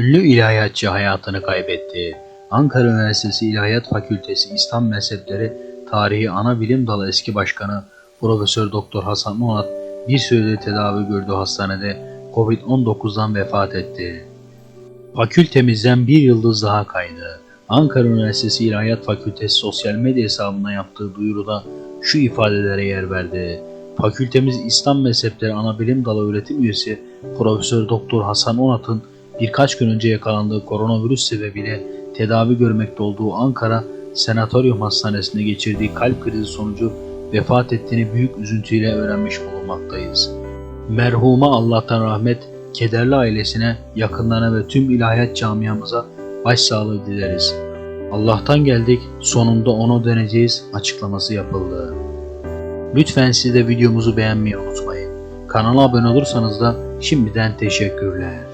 Ünlü ilahiyatçı hayatını kaybetti. Ankara Üniversitesi İlahiyat Fakültesi İslam Mezhepleri Tarihi Ana Bilim Dalı eski başkanı Profesör Doktor Hasan Onat bir süredir tedavi gördüğü hastanede Covid-19'dan vefat etti. Fakültemizden bir yıldız daha kaydı. Ankara Üniversitesi İlahiyat Fakültesi sosyal medya hesabına yaptığı duyuruda şu ifadelere yer verdi. Fakültemiz İslam Mezhepleri Anabilim Dalı öğretim üyesi Profesör Doktor Hasan Onat'ın birkaç gün önce yakalandığı koronavirüs sebebiyle tedavi görmekte olduğu Ankara Senatoryum Hastanesi'nde geçirdiği kalp krizi sonucu vefat ettiğini büyük üzüntüyle öğrenmiş bulunmaktayız. Merhuma Allah'tan rahmet, kederli ailesine, yakınlarına ve tüm ilahiyat camiamıza başsağlığı dileriz. Allah'tan geldik, sonunda ona döneceğiz açıklaması yapıldı. Lütfen siz de videomuzu beğenmeyi unutmayın. Kanala abone olursanız da şimdiden teşekkürler.